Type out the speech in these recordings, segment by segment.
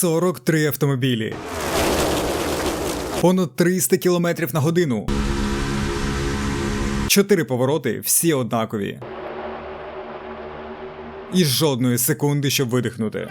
43 автомобілі. Понад 300 км на годину. Чотири повороти, всі однакові. І жодної секунди, щоб видихнути.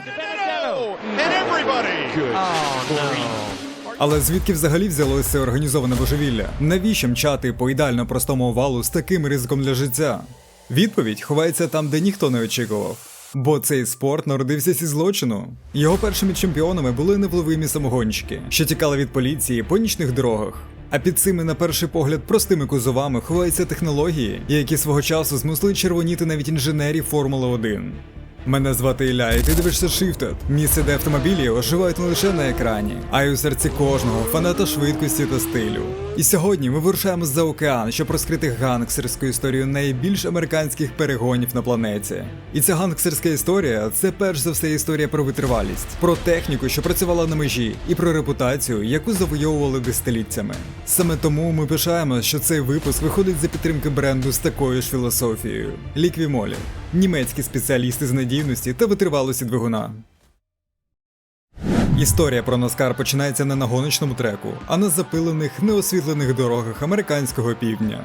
Але звідки взагалі взялося організоване божевілля? Навіщо мчати по ідеально простому овалу з таким ризиком для життя? Відповідь ховається там, де ніхто не очікував. Бо цей спорт народився зі злочину. Його першими чемпіонами були невловимі самогонщики, що тікали від поліції по нічних дорогах. А під цими, на перший погляд, простими кузовами ховаються технології, які свого часу змусили червоніти навіть інженерів Формули 1. Мене звати Ілля, і ти дивишся Shifted. Місце, де автомобілі оживають не лише на екрані, а й у серці кожного фаната швидкості та стилю. І сьогодні ми вирушаємо за океан, щоб розкрити гангстерську історію найбільш американських перегонів на планеті. І ця гангстерська історія це перш за все історія про витривалість, про техніку, що працювала на межі, і про репутацію, яку завойовували десятиліттями. Саме тому ми пишаємо, що цей випуск виходить за підтримки бренду з такою ж філософією Ліквімолі, німецькі спеціалісти з надійності та витривалості двигуна. Історія про Наскар починається не на гоночному треку, а на запилених, неосвітлених дорогах американського півдня.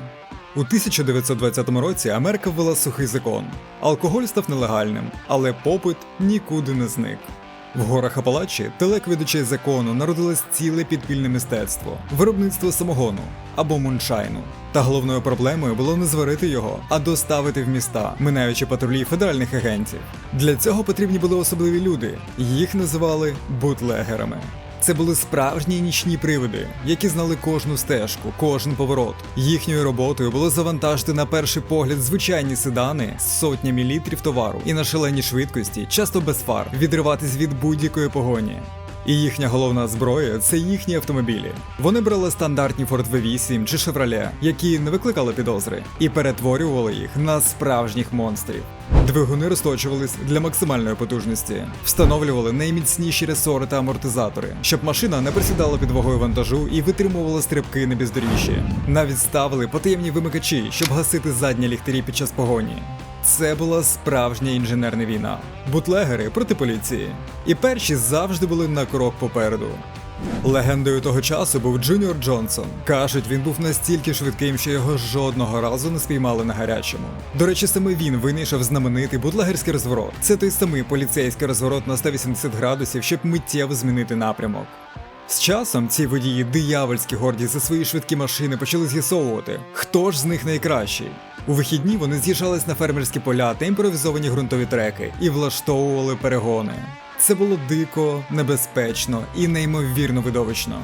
У 1920 році Америка ввела сухий закон. Алкоголь став нелегальним, але попит нікуди не зник. В горах Апалачі, далеко від очей закону, народилось ціле підпільне мистецтво виробництво самогону або муншайну. Та головною проблемою було не зварити його, а доставити в міста, минаючи патрулі федеральних агентів. Для цього потрібні були особливі люди. Їх називали бутлегерами. Це були справжні нічні привиди, які знали кожну стежку, кожен поворот. Їхньою роботою було завантажити на перший погляд звичайні седани з сотнями літрів товару і на шаленій швидкості, часто без фар, відриватись від будь-якої погоні. І їхня головна зброя це їхні автомобілі. Вони брали стандартні Ford V8 чи Chevrolet, які не викликали підозри, і перетворювали їх на справжніх монстрів. Двигуни розточувались для максимальної потужності, встановлювали найміцніші ресори та амортизатори, щоб машина не присідала під вагою вантажу і витримувала стрибки на бездоріжжі. Навіть ставили потаємні вимикачі, щоб гасити задні ліхтарі під час погоні. Це була справжня інженерна війна. Бутлегери проти поліції. І перші завжди були на крок попереду. Легендою того часу був Джуніор Джонсон. Кажуть, він був настільки швидким, що його жодного разу не спіймали на гарячому. До речі, саме він винайшов знаменитий бутлегерський розворот. Це той самий поліцейський розворот на 180 градусів, щоб миттєво змінити напрямок. З часом ці водії диявольські горді за свої швидкі машини почали з'ясовувати, хто ж з них найкращий. У вихідні вони з'їжджались на фермерські поля та імпровізовані ґрунтові треки і влаштовували перегони. Це було дико, небезпечно і неймовірно видовищно.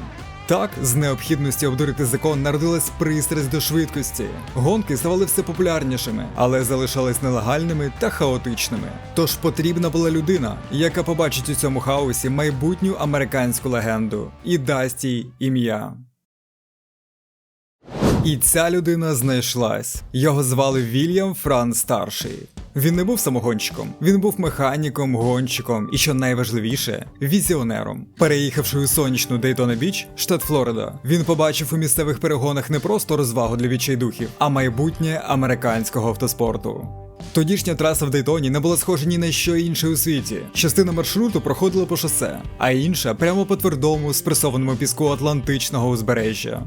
Так, з необхідності обдурити закон народилась пристрасть до швидкості. Гонки ставали все популярнішими, але залишались нелегальними та хаотичними. Тож потрібна була людина, яка побачить у цьому хаосі майбутню американську легенду і дасть їй ім'я. І ця людина знайшлась. Його звали Вільям Фран Старший. Він не був самогонщиком, він був механіком, гонщиком і, що найважливіше, візіонером. Переїхавши у сонячну Дейтона Біч, штат Флорида, він побачив у місцевих перегонах не просто розвагу для відчайдухів, а майбутнє американського автоспорту. Тодішня траса в Дейтоні не була схожа ні на що інше у світі. Частина маршруту проходила по шосе, а інша прямо по твердому спресованому піску Атлантичного узбережжя.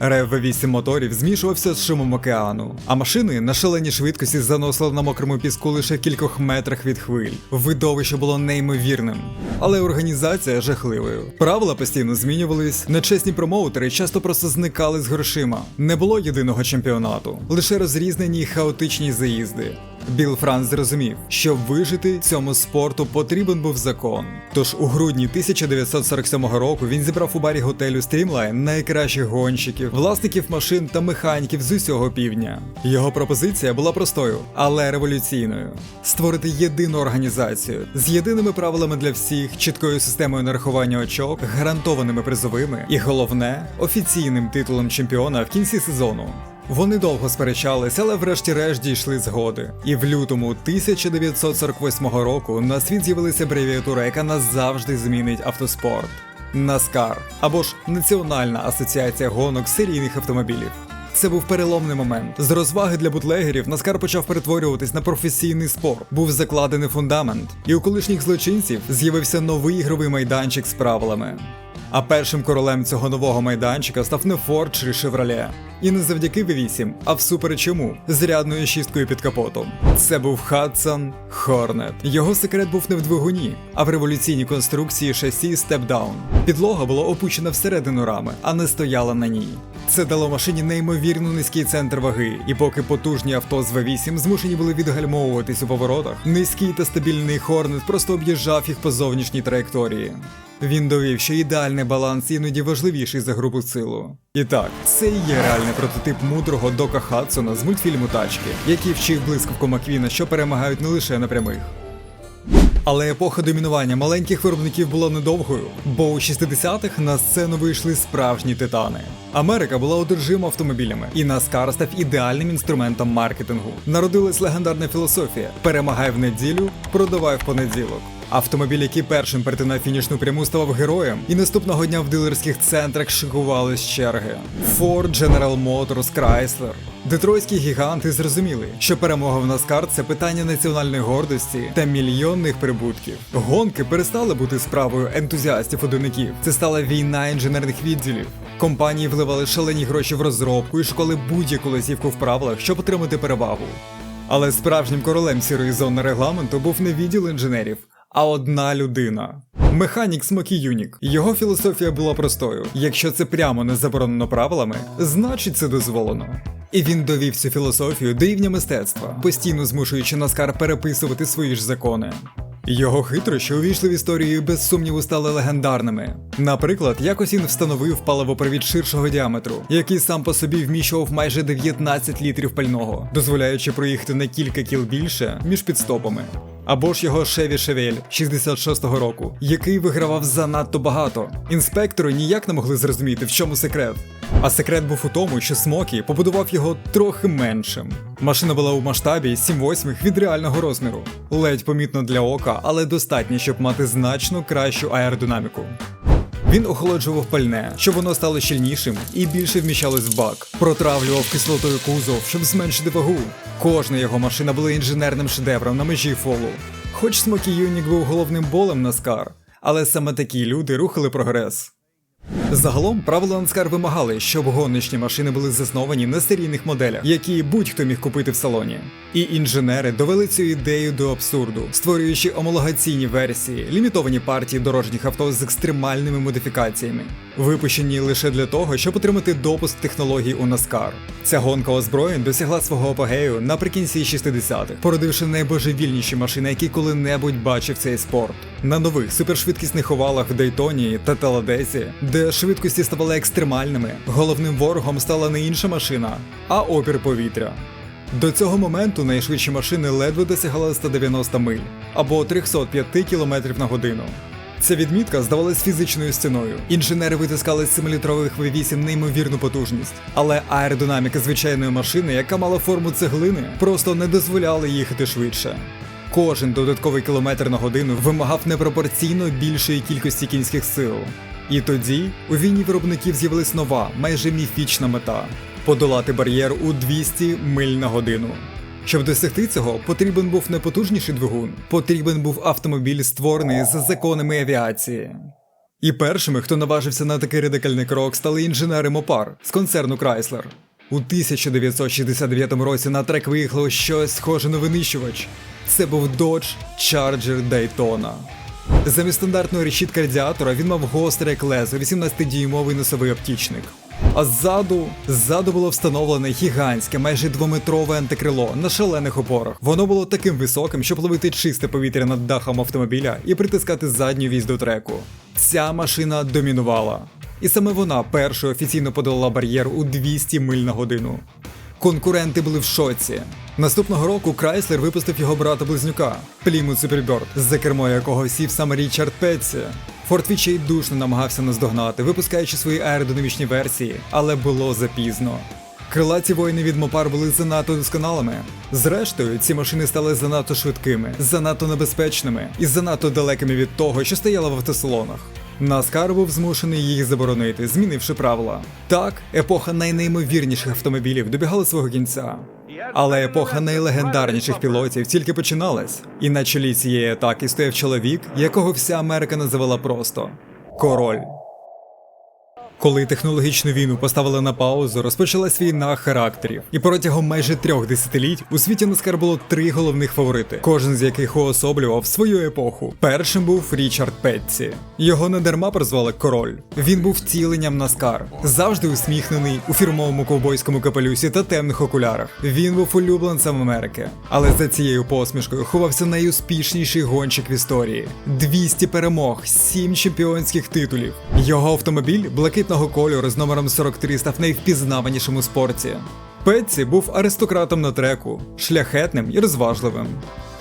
Рев V8 моторів змішувався з шумом океану, а машини на шаленій швидкості заносили на мокрому піску лише кількох метрах від хвиль. Видовище було неймовірним, але організація жахливою. Правила постійно змінювались, нечесні промоутери часто просто зникали з грошима. Не було єдиного чемпіонату, лише розрізнені хаотичні заїзди. Біл Франц зрозумів, щоб вижити цьому спорту потрібен був закон. Тож у грудні 1947 року він зібрав у барі готелю Streamline найкращих гонщиків, власників машин та механіків з усього півдня. Його пропозиція була простою, але революційною: створити єдину організацію з єдиними правилами для всіх, чіткою системою нарахування очок, гарантованими призовими і головне офіційним титулом чемпіона в кінці сезону. Вони довго сперечались, але врешті-решт дійшли згоди. І в лютому 1948 року на світ з'явилася абревіатура, яка назавжди змінить автоспорт. NASCAR або ж Національна асоціація гонок серійних автомобілів. Це був переломний момент. З розваги для бутлегерів Наскар почав перетворюватись на професійний спорт. Був закладений фундамент, і у колишніх злочинців з'явився новий ігровий майданчик з правилами. А першим королем цього нового майданчика став не Форд чи Шевроле. І не завдяки V8, а всупереч йому, з рядною шісткою під капотом. Це був Хадсон Хорнет. Його секрет був не в двигуні, а в революційній конструкції шасі Down. Підлога була опущена всередину рами, а не стояла на ній. Це дало машині неймовірно низький центр ваги, і поки потужні авто з V8 змушені були відгальмовуватись у поворотах, низький та стабільний Хорнет просто об'їжджав їх по зовнішній траєкторії. Він довів, що ідеальний баланс іноді важливіший за групу силу. І так, це і є реальний прототип мудрого Дока Хадсона з мультфільму Тачки, який вчив блискавку Маквіна, що перемагають не лише на прямих. Але епоха домінування маленьких виробників була недовгою, бо у 60-х на сцену вийшли справжні титани. Америка була одержима автомобілями, і NASCAR став ідеальним інструментом маркетингу. Народилась легендарна філософія: перемагай в неділю, продавай в понеділок. Автомобіль, який першим перетинав фінішну пряму, ставав героєм, і наступного дня в дилерських центрах шикувались черги. Ford, General Motors, Chrysler. Детройтські гіганти зрозуміли, що перемога в NASCAR – це питання національної гордості та мільйонних прибутків. Гонки перестали бути справою ентузіастів-одинаків. Це стала війна інженерних відділів. Компанії вливали шалені гроші в розробку і шукали будь-яку лазівку в правилах, щоб отримати перевагу. Але справжнім королем сірої зони регламенту був не відділ інженерів, а одна людина. Механік Смокі Юнік. Його філософія була простою: якщо це прямо не заборонено правилами, значить це дозволено. І він довів цю філософію до рівня мистецтва, постійно змушуючи Наскар переписувати свої ж закони. Його хитрощі увійшли в історію і без сумніву стали легендарними. Наприклад, якось він встановив паливопровід ширшого діаметру, який сам по собі вміщував майже 19 літрів пального, дозволяючи проїхати на кілька кіл більше між підстопами. Або ж його Шеві Шевель 66-го року, який вигравав занадто багато. Інспектори ніяк не могли зрозуміти, в чому секрет. А секрет був у тому, що Смокі побудував його трохи меншим. Машина була у масштабі 7-8 від реального розміру. Ледь помітно для ока, але достатньо, щоб мати значно кращу аеродинаміку. Він охолоджував пальне, щоб воно стало щільнішим і більше вміщалось в бак. Протравлював кислотою кузов, щоб зменшити вагу. Кожна його машина була інженерним шедевром на межі фолу. Хоч Смокі Юнік був головним болем на скар, але саме такі люди рухали прогрес. Загалом правила NASCAR вимагали, щоб гоночні машини були засновані на серійних моделях, які будь-хто міг купити в салоні. І інженери довели цю ідею до абсурду, створюючи омологаційні версії, лімітовані партії дорожніх авто з екстремальними модифікаціями, випущені лише для того, щоб отримати допуск технологій у NASCAR. Ця гонка озброєнь досягла свого апогею наприкінці 60-х, породивши найбожевільніші машини, які коли-небудь бачив цей спорт. На нових супершвидкісних овалах в Дейтоні та Таладесі, де швидкості ставали екстремальними, головним ворогом стала не інша машина, а опір повітря. До цього моменту найшвидші машини ледве досягали 190 миль або 305 км на годину. Ця відмітка здавалась фізичною стіною. Інженери витискали з 7-літрових V8 неймовірну потужність, але аеродинаміка звичайної машини, яка мала форму цеглини, просто не дозволяла їхати швидше. Кожен додатковий кілометр на годину вимагав непропорційно більшої кількості кінських сил. І тоді у війні виробників з'явилась нова, майже міфічна мета подолати бар'єр у 200 миль на годину. Щоб досягти цього, потрібен був не потужніший двигун, потрібен був автомобіль, створений за законами авіації. І першими, хто наважився на такий радикальний крок, стали інженери Мопар з концерну Chrysler. У 1969 році на трек виїхало щось схоже на винищувач. Це був Dodge Charger Daytona. Замість стандартної решітки радіатора він мав гостре як лезо, 18-дюймовий носовий оптічник. А ззаду, ззаду було встановлене гігантське, майже двометрове антикрило на шалених опорах. Воно було таким високим, щоб ловити чисте повітря над дахом автомобіля і притискати задню вісь до треку. Ця машина домінувала. І саме вона першою офіційно подолала бар'єр у 200 миль на годину. Конкуренти були в шоці. Наступного року Крайслер випустив його брата близнюка Plymouth Superbird, за кермо якого сів саме Річард Петсі. Форт відчайдушно намагався наздогнати, випускаючи свої аеродинамічні версії, але було запізно. Крилаті воїни від Мопар були занадто досконалими. Зрештою, ці машини стали занадто швидкими, занадто небезпечними і занадто далекими від того, що стояло в автосалонах. Наскар був змушений їх заборонити, змінивши правила. Так, епоха найнеймовірніших автомобілів добігала свого кінця. Але епоха найлегендарніших пілотів тільки починалась, і на чолі цієї атаки стояв чоловік, якого вся Америка називала просто король. Коли технологічну війну поставили на паузу, розпочалась війна характерів, і протягом майже трьох десятиліть у світі Наскар було три головних фаворити, кожен з яких уособлював свою епоху. Першим був Річард Петці. Його не дарма прозвали король. Він був втіленням Наскар, завжди усміхнений у фірмовому ковбойському капелюсі та темних окулярах. Він був улюбленцем Америки, але за цією посмішкою ховався найуспішніший гонщик в історії: 200 перемог, 7 чемпіонських титулів. Його автомобіль блакитного кольору з номером 43 став найвпізнаванішим у спорті. Петці був аристократом на треку, шляхетним і розважливим.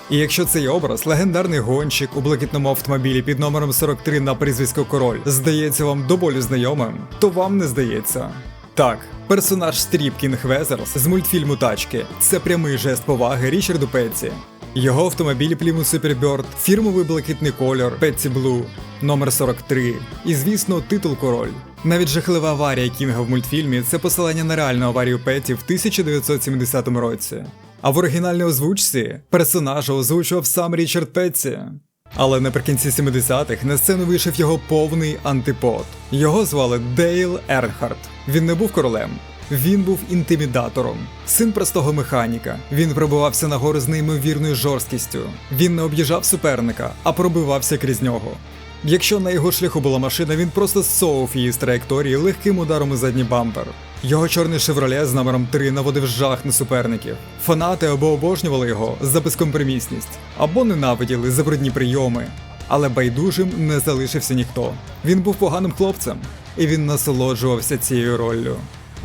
І якщо цей образ, легендарний гонщик у блакитному автомобілі під номером 43 на прізвисько Король, здається вам до болю знайомим, то вам не здається. Так, персонаж Стріп Кінг Везерс з мультфільму Тачки це прямий жест поваги Річарду Петці. Його автомобіль Plymouth Superbird, фірмовий блакитний кольор Петці Blue, номер 43 і, звісно, титул Король. Навіть жахлива аварія Кінга в мультфільмі це посилання на реальну аварію Петті в 1970 році. А в оригінальній озвучці персонажа озвучував сам Річард Петці. Але наприкінці 70-х на сцену вийшов його повний антипод. Його звали Дейл Ернхард. Він не був королем. Він був інтимідатором, син простого механіка. Він пробивався нагору з неймовірною жорсткістю. Він не об'їжджав суперника, а пробивався крізь нього. Якщо на його шляху була машина, він просто зсовував її з траєкторії легким ударом у задній бампер. Його чорний шевроле з номером 3 наводив жах на суперників. Фанати або обожнювали його за безкомпромісність, або ненавиділи за брудні прийоми. Але байдужим не залишився ніхто. Він був поганим хлопцем, і він насолоджувався цією роллю.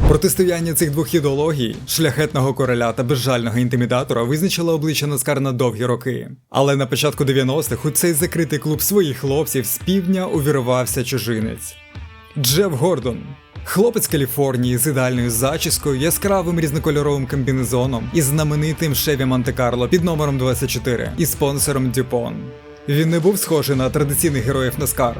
Протистояння цих двох ідеологій, шляхетного короля та безжального інтимідатора, визначило обличчя Наскар на довгі роки. Але на початку 90-х у цей закритий клуб своїх хлопців з півдня увірвався чужинець. Джеф Гордон. Хлопець Каліфорнії з ідеальною зачіскою, яскравим різнокольоровим комбінезоном і знаменитим Шеві Монте-Карло під номером 24 і спонсором Дюпон. Він не був схожий на традиційних героїв Наскар.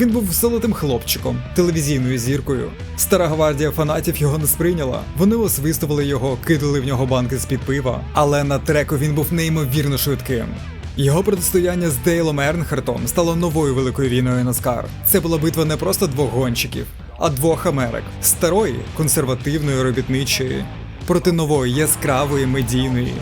Він був золотим хлопчиком, телевізійною зіркою. Стара гвардія фанатів його не сприйняла. Вони освистували його, кидали в нього банки з-під пива, але на треку він був неймовірно швидким. Його протистояння з Дейлом Ернхартом стало новою великою війною Наскар. Це була битва не просто двох гонщиків, а двох Америк старої, консервативної, робітничої, проти нової, яскравої, медійної.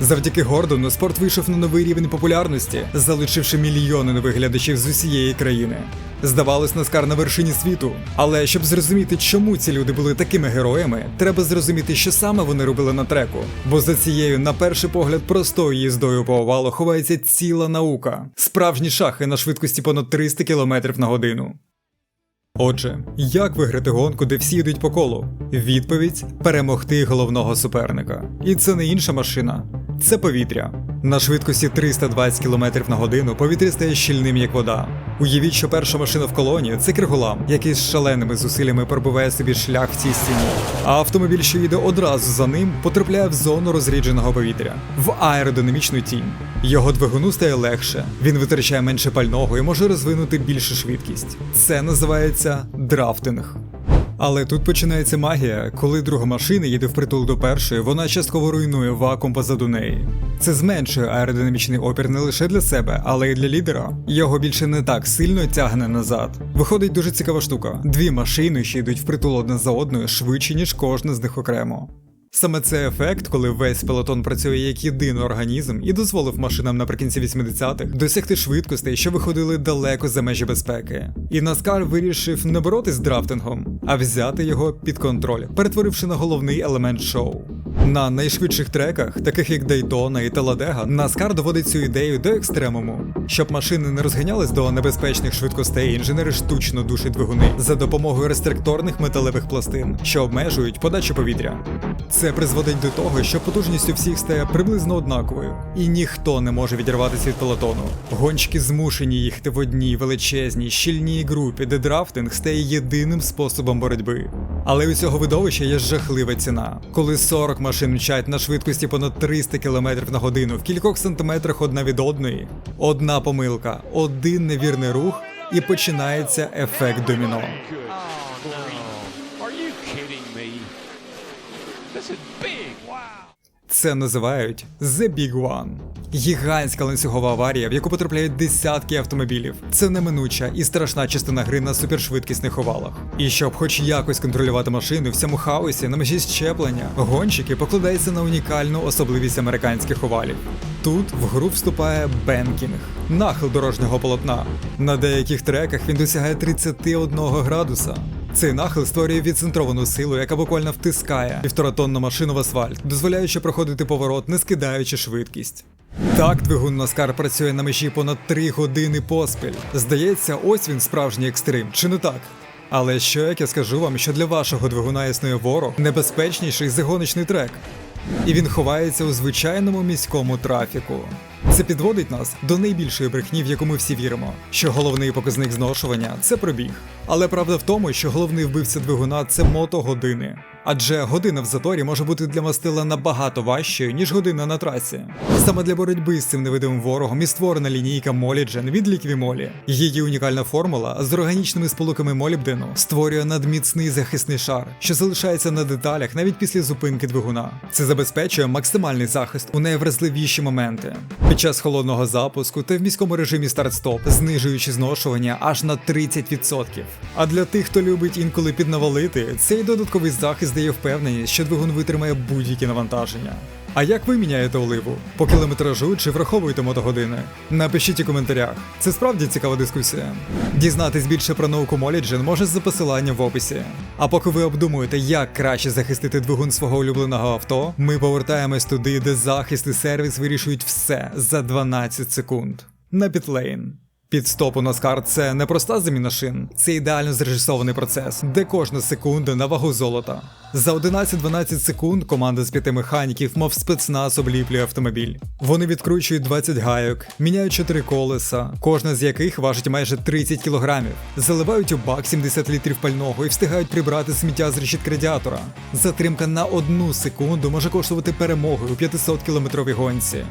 Завдяки Гордону спорт вийшов на новий рівень популярності, залучивши мільйони нових глядачів з усієї країни. Здавалось, Наскар на вершині світу. Але щоб зрозуміти, чому ці люди були такими героями, треба зрозуміти, що саме вони робили на треку. Бо за цією, на перший погляд, простою їздою по овалу ховається ціла наука, справжні шахи на швидкості понад 300 км на годину. Отже, як виграти гонку, де всі йдуть по колу? Відповідь перемогти головного суперника. І це не інша машина, це повітря. На швидкості 320 км на годину повітря стає щільним, як вода. Уявіть, що перша машина в колоні це кригулам, який з шаленими зусиллями пробиває собі шлях в цій стіні. А автомобіль, що йде одразу за ним, потрапляє в зону розрідженого повітря, в аеродинамічну тінь. Його двигуну стає легше, він витрачає менше пального і може розвинути більшу швидкість. Це називається драфтинг. Але тут починається магія, коли друга машина їде впритул до першої, вона частково руйнує вакуум позаду неї. Це зменшує аеродинамічний опір не лише для себе, але й для лідера. Його більше не так сильно тягне назад. Виходить дуже цікава штука: дві машини, що йдуть впритул одна за одною, швидше, ніж кожна з них окремо. Саме цей ефект, коли весь пелотон працює як єдиний організм, і дозволив машинам наприкінці 80-х досягти швидкостей, що виходили далеко за межі безпеки. І Наскар вирішив не боротись з драфтингом, а взяти його під контроль, перетворивши на головний елемент шоу. На найшвидших треках, таких як Дейтона і Таладега, Наскар доводить цю ідею до екстремуму. Щоб машини не розганялись до небезпечних швидкостей, інженери штучно душать двигуни за допомогою рестрикторних металевих пластин, що обмежують подачу повітря. Це призводить до того, що потужність у всіх стає приблизно однаковою, і ніхто не може відірватися від пелотону. Гонщики змушені їхати в одній величезній, щільній групі, де драфтинг стає єдиним способом боротьби. Але у цього видовища є жахлива ціна. Коли 40 машин мчать на швидкості понад 300 км на годину в кількох сантиметрах одна від одної, одна помилка, один невірний рух, і починається ефект доміно. Це називають The Big One. Гігантська ланцюгова аварія, в яку потрапляють десятки автомобілів. Це неминуча і страшна частина гри на супершвидкісних овалах. І щоб хоч якось контролювати машину в цьому хаосі на межі щеплення, гонщики покладаються на унікальну особливість американських овалів. Тут в гру вступає бенкінг, нахил дорожнього полотна. На деяких треках він досягає 31 градуса. Цей нахил створює відцентровану силу, яка буквально втискає півторатонну машину в асфальт, дозволяючи проходити поворот, не скидаючи швидкість. Так, двигун Наскар працює на межі понад 3 години поспіль. Здається, ось він справжній екстрим, чи не так? Але що як я скажу вам, що для вашого двигуна існує ворог небезпечніший за гоночний трек? І він ховається у звичайному міському трафіку. Це підводить нас до найбільшої брехні, в яку ми всі віримо, що головний показник зношування це пробіг. Але правда в тому, що головний вбивця двигуна це мотогодини. Адже година в заторі може бути для мастила набагато важчою, ніж година на трасі. Саме для боротьби з цим невидимим ворогом і створена лінійка Моліджен від Ліквімолі. Її унікальна формула з органічними сполуками молібдену створює надміцний захисний шар, що залишається на деталях навіть після зупинки двигуна. Це забезпечує максимальний захист у найвразливіші моменти. Під час холодного запуску та в міському режимі старт-стоп, знижуючи зношування аж на 30%. А для тих, хто любить інколи піднавалити, цей додатковий захист дає впевненість, що двигун витримає будь-які навантаження. А як ви міняєте оливу? По кілометражу чи враховуєте мотогодини? Напишіть у коментарях. Це справді цікава дискусія. Дізнатись більше про науку Моліджен може за посиланням в описі. А поки ви обдумуєте, як краще захистити двигун свого улюбленого авто, ми повертаємось туди, де захист і сервіс вирішують все за 12 секунд. На Підлейн. Підстоп у NASCAR – це не проста заміна шин, це ідеально зрежисований процес, де кожна секунда на вагу золота. За 11-12 секунд команда з п'яти механіків, мов спецназ, обліплює автомобіль. Вони відкручують 20 гайок, міняють 4 колеса, кожна з яких важить майже 30 кілограмів, заливають у бак 70 літрів пального і встигають прибрати сміття з решітки радіатора. Затримка на одну секунду може коштувати перемоги у 500 кілометровій гонці.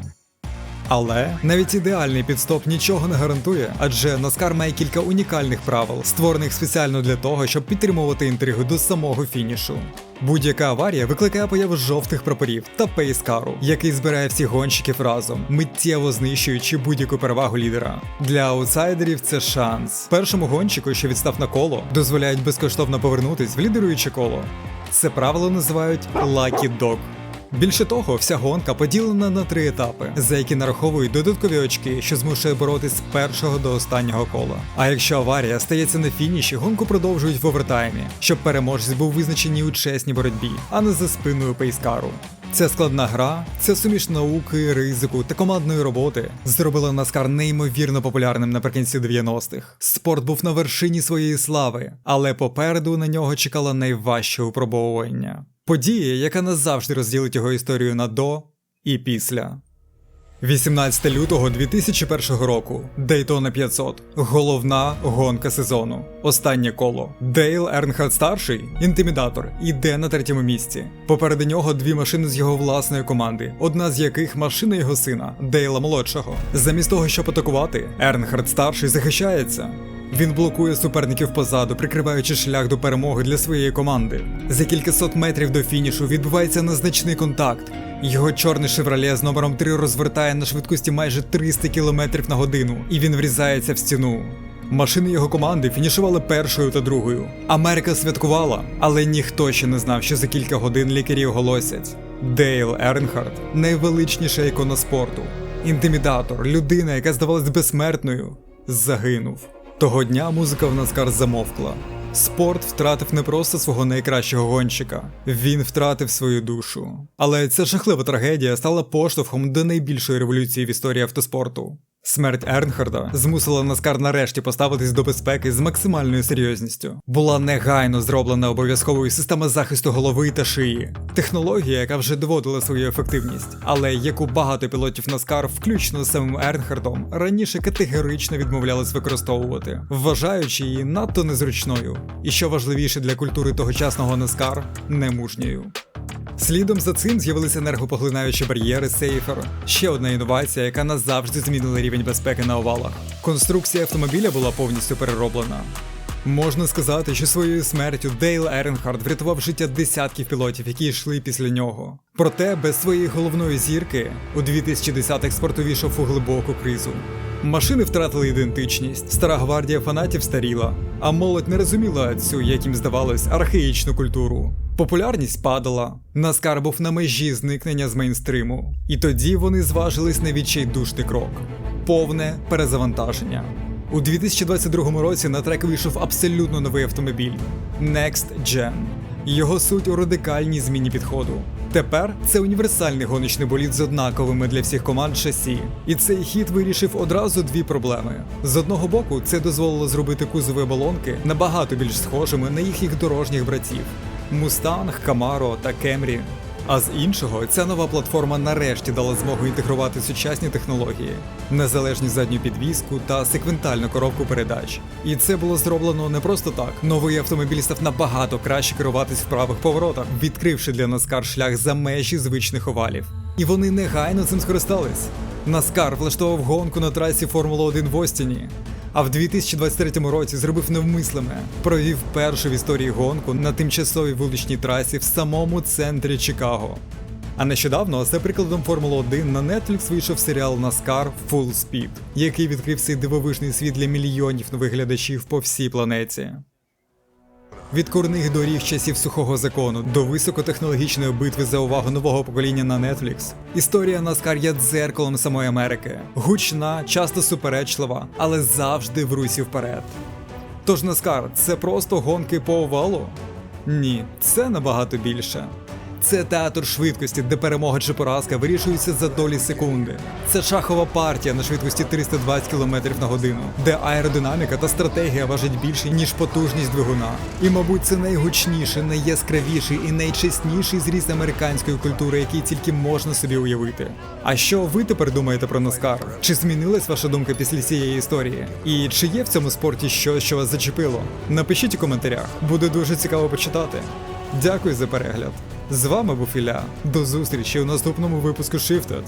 Але навіть ідеальний підстоп нічого не гарантує, адже NASCAR має кілька унікальних правил, створених спеціально для того, щоб підтримувати інтригу до самого фінішу. Будь-яка аварія викликає появу жовтих прапорів та пейскару, який збирає всіх гонщиків разом, миттєво знищуючи будь-яку перевагу лідера. Для аутсайдерів це шанс. Першому гонщику, що відстав на коло, дозволяють безкоштовно повернутись в лідируюче коло. Це правило називають Lucky Dog. Більше того, вся гонка поділена на три етапи, за які нараховують додаткові очки, що змушує боротись з першого до останнього кола. А якщо аварія стається на фініші, гонку продовжують в овертаймі, щоб переможець був визначений у чесній боротьбі, а не за спиною пейскару. Ця складна гра, ця суміш науки, ризику та командної роботи зробила NASCAR неймовірно популярним наприкінці 90-х. Спорт був на вершині своєї слави, але попереду на нього чекало найважче випробовування. Подія, яка назавжди розділить його історію на до і після. 18 лютого 2001 року. Дейтона 500. Головна гонка сезону. Останнє коло. Дейл Ернхард старший, інтимідатор, іде на третьому місці. Попереду нього дві машини з його власної команди, одна з яких машина його сина, Дейла молодшого. Замість того, щоб атакувати, Ернхард старший захищається. Він блокує суперників позаду, прикриваючи шлях до перемоги для своєї команди. За кількасот метрів до фінішу відбувається незначний контакт. Його чорний шевроле з номером 3 розвертає на швидкості майже 300 км на годину, і він врізається в стіну. Машини його команди фінішували першою та другою. Америка святкувала, але ніхто ще не знав, що за кілька годин лікарі оголосять. Дейл Ернхард найвеличніша ікона спорту. Інтимідатор, людина, яка здавалась безсмертною, загинув. Того дня музика в Наскар замовкла. Спорт втратив не просто свого найкращого гонщика, він втратив свою душу. Але ця жахлива трагедія стала поштовхом до найбільшої революції в історії автоспорту. Смерть Ернхарда змусила Наскар нарешті поставитись до безпеки з максимальною серйозністю. Була негайно зроблена обов'язковою система захисту голови та шиї, технологія, яка вже доводила свою ефективність, але яку багато пілотів Наскар, включно з самим Ернхардом, раніше категорично відмовлялись використовувати, вважаючи її надто незручною, і що важливіше для культури тогочасного Наскар немужньою. Слідом за цим з'явилися енергопоглинаючі бар'єри Сейфер. Ще одна інновація, яка назавжди змінила рівень безпеки на овалах. Конструкція автомобіля була повністю перероблена. Можна сказати, що своєю смертю Дейл Еренхард врятував життя десятків пілотів, які йшли після нього. Проте без своєї головної зірки у 2010-х спорт увійшов у глибоку кризу. Машини втратили ідентичність, стара гвардія фанатів старіла, а молодь не розуміла цю, як їм здавалось, архаїчну культуру. Популярність падала, Наскар був на межі зникнення з мейнстриму, і тоді вони зважились на відчайдушний крок повне перезавантаження. У 2022 році на трек вийшов абсолютно новий автомобіль Next Gen. Його суть у радикальній зміні підходу. Тепер це універсальний гоночний болід з однаковими для всіх команд шасі. І цей хід вирішив одразу дві проблеми. З одного боку, це дозволило зробити кузови балонки набагато більш схожими на їхніх дорожніх братів Мустанг, Камаро та Кемрі. А з іншого, ця нова платформа нарешті дала змогу інтегрувати сучасні технології, незалежні задню підвіску та секвентальну коробку передач. І це було зроблено не просто так. Новий автомобіль став набагато краще керуватись в правих поворотах, відкривши для Наскар шлях за межі звичних овалів. І вони негайно цим скористались. Наскар влаштував гонку на трасі Формула 1 в Остіні. А в 2023 році зробив невмислиме, провів першу в історії гонку на тимчасовій вуличній трасі в самому центрі Чикаго. А нещодавно за прикладом Формули 1 на Netflix вийшов серіал NASCAR Full Speed, який відкрив цей дивовижний світ для мільйонів нових глядачів по всій планеті. Від курних доріг часів сухого закону до високотехнологічної битви за увагу нового покоління на Netflix. Історія Наскар є дзеркалом самої Америки, гучна, часто суперечлива, але завжди в русі вперед. Тож Наскар – це просто гонки по овалу? Ні, це набагато більше. Це театр швидкості, де перемога чи поразка вирішується за долі секунди. Це шахова партія на швидкості 320 км на годину, де аеродинаміка та стратегія важать більше, ніж потужність двигуна. І, мабуть, це найгучніший, найяскравіший і найчесніший зріз американської культури, який тільки можна собі уявити. А що ви тепер думаєте про NASCAR? Чи змінилась ваша думка після цієї історії? І чи є в цьому спорті щось, що вас зачепило? Напишіть у коментарях, буде дуже цікаво почитати. Дякую за перегляд. З вами був Ілля. До зустрічі у наступному випуску Shifted.